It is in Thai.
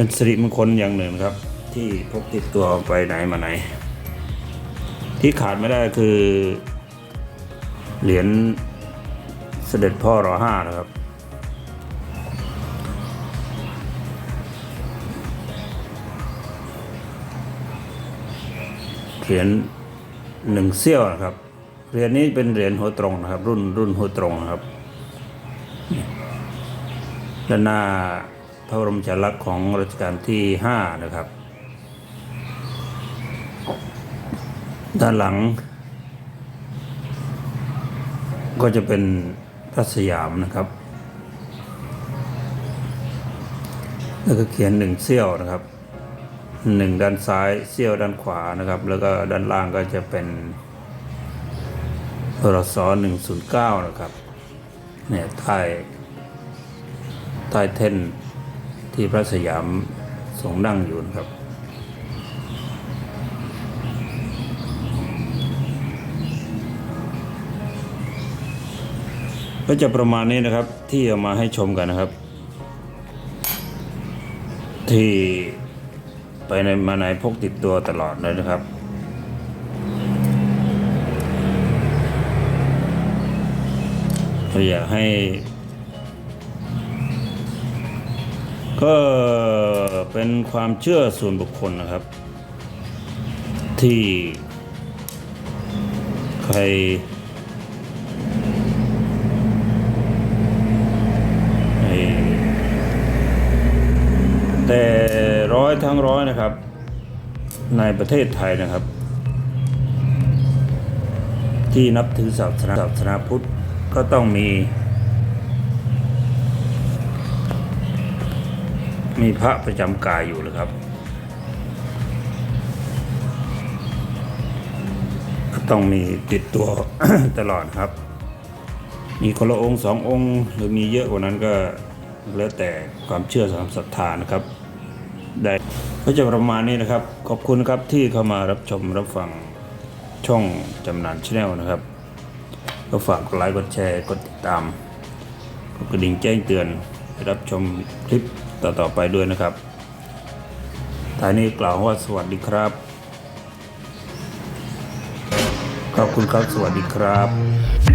เป็นสิริมงคลอย่างหนึ่งครับ ที่พกติดตัวไปไหนมาไหน ที่ขาดไม่ได้คือ เหรียญเสด็จพ่อรอห้านะครับเหรียญหนึ่งเซี่ยวนะครับ เหรียญนี้เป็นเหรียญหัวตรงนะครับ รุ่นรุ่นหัวตรงนะครับ ด้านหน้า พระบรมฉลักษณ์ของรัชกาลที่ห้านะครับ ด้านหลัง ก็จะเป็นพระสยามนะครับ แล้วก็เขียนหนึ่งเซี่ยวนะครับหนึ่งด้านซ้ายเซี่ยวด้านขวานะครับ แล้วก็ด้านล่างก็จะเป็นพรศหนึ่งศูนย์เก้านะครับเนี่ยใต้ใต้เท่น ที่พระสยามทรงนั่งอยู่นะครับ ก็จะประมาณนี้นะครับที่เอามาให้ชมกันนะครับ ที่ไปในมาไหนพกติดตัวตลอดเลยนะครับก็อยากให้ ก็เป็นความเชื่อส่วนบุคคลนะครับ ที่ ใคร แต่ร้อยทั้งร้อยนะครับ ในประเทศไทยนะครับ ที่นับถือศาสนาศาสนาพุทธก็ต้องมี มีพระประจำกายอยู่เลยครับ ก็ต้องมีติดตัวตลอดครับ มีคนละองค์สององค์หรือมีเยอะกว่านั้นก็แล้วแต่ความเชื่อความศรัทธานะครับ ได้ก็จะประมาณนี้นะครับ ขอบคุณครับที่เข้ามารับชมรับฟังช่องจำนานชาแนลนะครับ ก็ฝากกดไลค์กดแชร์กดติดตามกดกระดิ่งแจ้งเตือน รับชมคลิป ต่อๆไปด้วยนะครับท้ายนี้กล่าวว่าสวัสดีครับ ขอบคุณครับ สวัสดีครับ